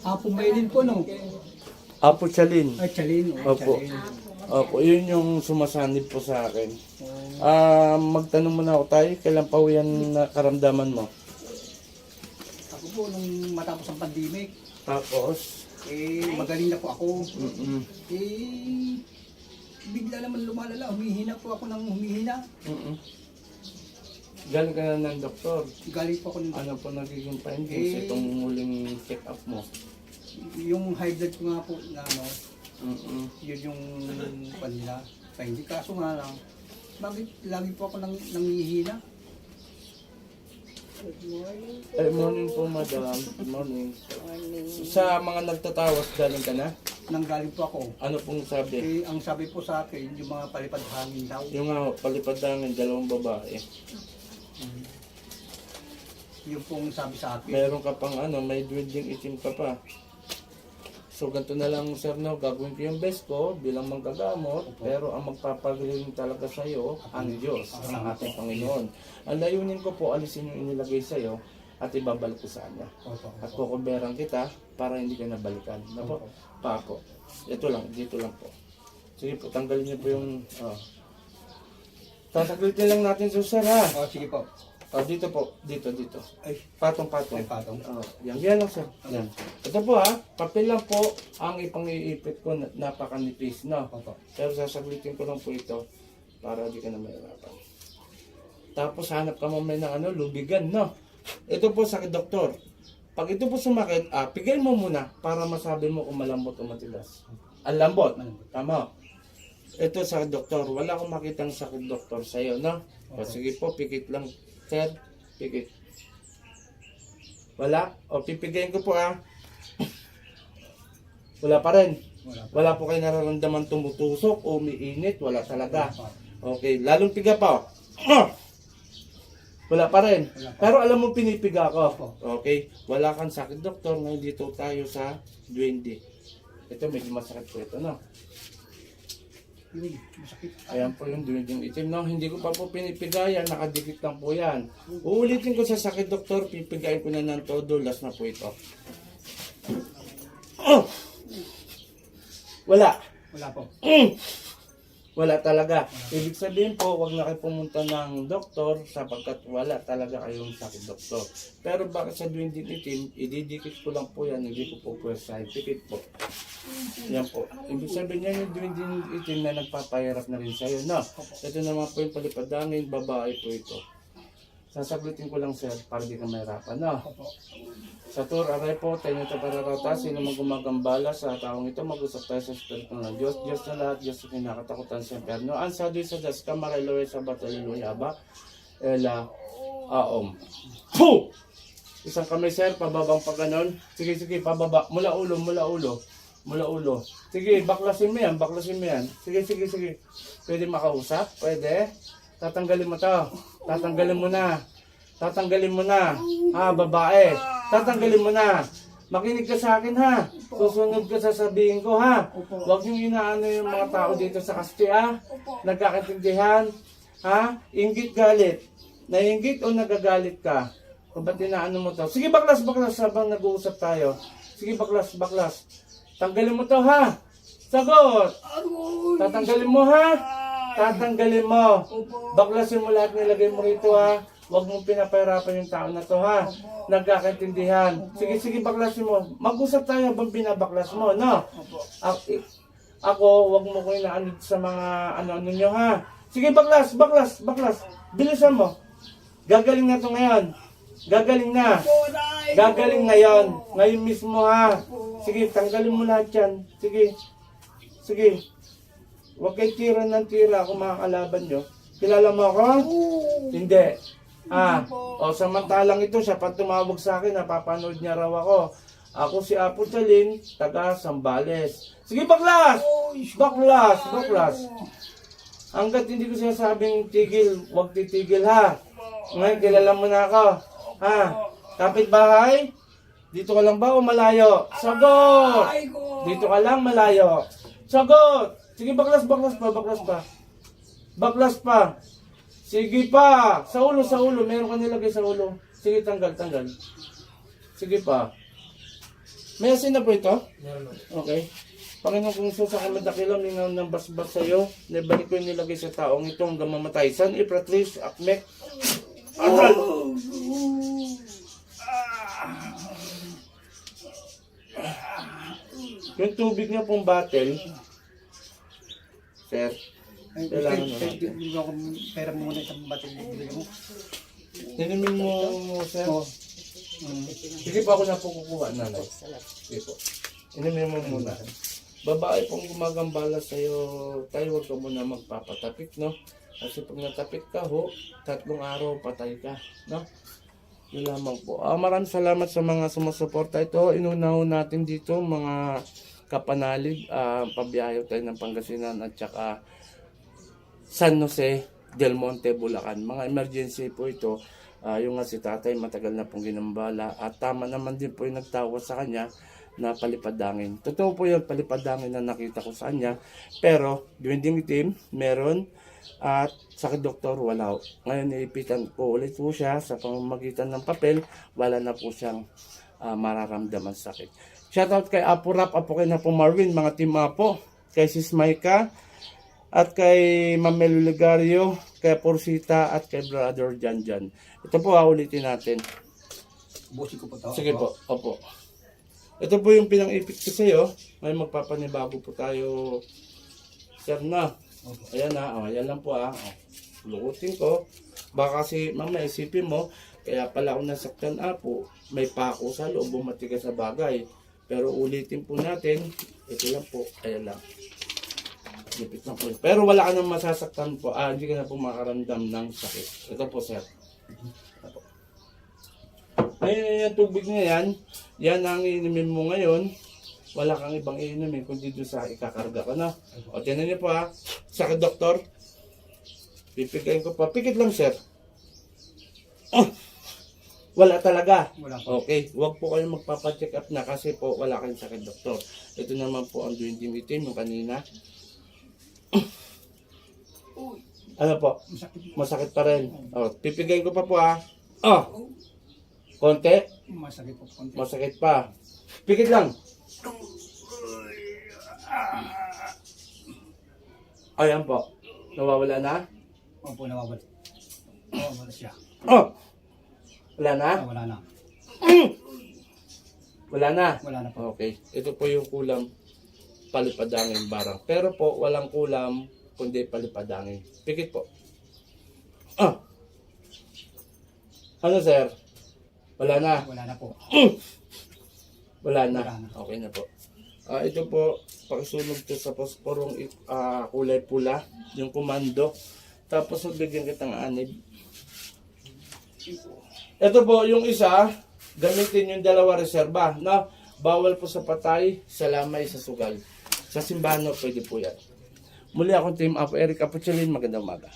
Apo Maylin po, no? Apo Chalin. Ay, Chalin. Ay, Opo. Chalin. Opo, yun yung sumasanib po sa akin. Oh. Ah, magtanong muna ako tayo, kailan pa yan na karamdaman mo? Ako po, nung matapos ang pandemic, Tapos, eh, magaling na po ako. mm Eh, bigla naman lumalala. Humihina po ako ng humihina. mm Galing ka na ng doktor. Galing po ako ng... Ano po nagiging findings Eh. itong huling check-up mo? Yung high blood ko nga po, na ano, Mm-mm. yun yung kanila. Kaya hindi kaso nga lang, bakit lagi po ako nang, nangihina? Good morning po, madam. Good morning. Sa mga nagtatawas, galing ka na? Nanggaling po ako. Ano pong sabi? Eh, ang sabi po sa akin, yung mga palipad hangin daw. Yung nga, palipad namin, dalawang babae. Yung pong sabi sa akin. Meron ka pang ano, may dwindling itim ka pa. So ganito na lang sir no, gagawin ko yung best ko bilang manggagamot, pero ang magpapagaling talaga sa iyo ang Diyos, ang ating Panginoon. Ang layunin ko po, alisin yung inilagay sa iyo at ibabalik ko sa Kanya. At kukuberan kita para hindi ka nabalikan. Na po? Pa po. Ito lang, dito lang po. Sige po, tanggalin niyo po yung... Oh. Tasaglitin lang natin so sir ha. Oh, sige po. Oh, dito po, dito, dito. Ay, Patong-patong. ay patong. Oh, yan, yan lang sir. Yan. Ito po ha, papel lang po ang ipang-iipit ko na napakanipis, no? Opo. Pero sasaglitin ko lang po ito para di ka na mahirapan. Tapos hanap ka mamaya ng ano, lubigan, no? Ito po sa doktor. Pag ito po sumakit, ah, pigay mo muna para masabi mo kung malambot o matigas. Ang lambot. Tama. Ito sa doktor. Wala akong makitang sakit doktor sa iyo, no? O, sige po, pikit lang. Sir, pikit. Wala? O, pipigayin ko po ah. Wala pa rin. Wala po. Wala po kayo nararamdaman tumutusok o umiinit. Wala talaga. Wala. Okay, lalong piga pa. Ah! Wala pa rin. Wala pa. Pero alam mo pinipiga ko. Okay, wala kang sakit doktor. Ngayon dito tayo sa duwende. Ito medyo masakit po ito, no? Uy, masakit. Ayan po yung duwending itim. No, hindi ko pa po pinipigayan. Nakadikit lang po yan. Uulitin ko sa sakit doktor. Pipigayin ko na ng todo. Last na po ito. Oh! Wala. Wala po. Mm. Wala talaga. Ibig sabihin po, wag na kayo pumunta ng doktor sapagkat wala talaga kayong sakit doktor. Pero bakit sa dwindling itim, ididikit ko lang po yan, hindi ko po pwesahin. Pikit po. Yan po. Ibig sabihin niya yung dwindling itim na nagpapahirap na rin sa'yo. No, ito naman po yung palipadangin, babae po ito. Sasagutin ko lang sir, para di ka mahirapan. No? Opo. Sa tour, aray po, tayo para rata, sino mang gumagambala sa taong ito, mag-usap tayo sa Espiritu ng Diyos. Diyos na lahat, Diyos na kinakatakutan sa impyerno. Di sa Diyos ka, maraloy sa bataliluya ba? Ela, aom. Puh! Isang kamay sir, pababang pa ganon. Sige, sige, pababa. Mula ulo, mula ulo. Mula ulo. Sige, baklasin mo yan, baklasin mo yan. Sige, sige, sige. Pwede makausap? Pwede? Tatanggalin mo to. Tatanggalin mo na. Tatanggalin mo na. Ha, babae. Tatanggalin mo na. Makinig ka sa akin ha. Susunod ka sa sabihin ko ha. Huwag yung inaano yung mga tao dito sa kasti ha. Nagkakaintindihan. Ha? Ingit galit. Nainggit o nagagalit ka? O ba't inaano mo to? Sige baklas, baklas habang nag-uusap tayo. Sige baklas, baklas. Tanggalin mo to ha. Sagot. Tatanggalin mo ha. Tatanggalin mo. Baklasin mo lahat nilagay mo rito ha. Huwag mong pinapahirapan yung tao na to ha. Nagkakaintindihan. Sige, sige, baklasin mo. Mag-usap tayo habang binabaklas mo, no? Ako, ako wag mo ko inaano sa mga ano-ano nyo ha. Sige, baklas, baklas, baklas. Bilisan mo. Gagaling na to ngayon. Gagaling na. Gagaling ngayon. Ngayon mismo ha. Sige, tanggalin mo lahat yan. Sige. Sige. Huwag kayo tira ng tira kung makakalaban nyo. Kilala mo ako? Hindi. Ah, o samantalang ito, siya pa tumawag sa akin, napapanood niya raw ako. Ako si Apo Chalin, taga Sambales. Sige, baklas! Baklas, baklas. Hanggat hindi ko sinasabing tigil, huwag titigil ha. Ngayon, kilala mo na ako. Ha? Kapit bahay? Dito ka lang ba o malayo? Sagot! Dito ka lang malayo. Sagot! Sige, baklas, baklas pa, baklas pa. Baklas pa. Sige pa. Sa ulo, sa ulo. Meron ka nilagay sa ulo. Sige, tanggal, tanggal. Sige pa. May asin na po ito? Meron na. Okay. Panginoon kung sa akin madakilang lingaw ng basbas sa iyo, nabalik ko yung nilagay sa taong ito hanggang mamatay. San Ipratlis, Akmek, Aral! Yung tubig niya pong bottle, sir, Ay, Kailangan na pwede- bigyan ko pera mo muna isang batil bibili mo. tinimin mo, sir. Oo. Mm. Sige po ako na po kukuha, nanay. Sige po. Inumin mo muna. Babae pong gumagambala sa'yo, tayo huwag ka muna magpapatapik, no? Kasi pag natapik ka ho, tatlong araw patay ka, no? Yun lamang po. Ah, maraming salamat sa mga sumusuporta. Ito, inunaho natin dito, mga kapanalig, ah, pabiyahe tayo ng Pangasinan at saka San Jose del Monte, Bulacan. Mga emergency po ito. Ah, yung nga si tatay matagal na pong ginambala at tama naman din po yung nagtawag sa kanya na palipadangin. Totoo po yung palipadangin na nakita ko sa kanya. Pero, duwending itim, meron. At sa doktor, wala. Ngayon, iipitan ko ulit po siya sa pamamagitan ng papel. Wala na po siyang ah, mararamdaman sakit. Shoutout kay Apo Rap, Apo kay Napo Marvin, mga team Apo. Kay Sis Maika, at kay Mamel Ligario, kay Porsita, at kay Brother Jan Jan. Ito po, ah, ulitin natin. Busin ko po to. Sige po, opo. Ito po yung pinang-ipit ko sa'yo. May magpapanibago po tayo. Sir na. Ayan na, oh, ayan lang po ah. Oh. Lukutin ko. Baka kasi mamaya isipin mo, kaya pala ako nasaktan apo, may pako sa loob, bumatigas sa bagay. Pero ulitin po natin, ito lang po, ayan lang. Lipit na po. Pero wala ka nang masasaktan po, ah, hindi ka na po makaramdam ng sakit. Ito po sir. Ito po. Ayun yung tubig na yan, yan ang inumin mo ngayon. Wala kang ibang inumin kundi doon sa ikakarga ka na. O, tinan niyo po ha. Sa doktor. Pipigayin ko pa. Pikit lang, sir. Oh! Wala talaga. Wala po. Okay, huwag po kayong magpapacheck up na kasi po wala kayong sakit, doktor. Ito naman po ang duwinding itim yung kanina. Ano po? Masakit. Pa rin. Oh, pipigayin ko pa po ha. Oh! Konti. Masakit po konti. Masakit pa. Pikit lang. Ayan po. Nawawala na? Opo, nawawala. Nawawala siya. Oh! Wala na? Ah, wala na. Wala na. Wala na po. Okay. Ito po yung kulam palipadangin barang. Pero po, walang kulam kundi palipadangin. Pikit po. Ah! Ano sir? Wala na. Wala na po. Wala na. Wala na. Okay na po. Ah, ito po, pakisunog to sa posporong ah, kulay pula, yung komando. Tapos magbigyan kitang anib. Ito po, yung isa, gamitin yung dalawa reserba. Na, bawal po sa patay, sa lamay, sa sugal. Sa simbano, pwede po yan. Muli akong Team Apo Eric Apuchalin, magandang umaga.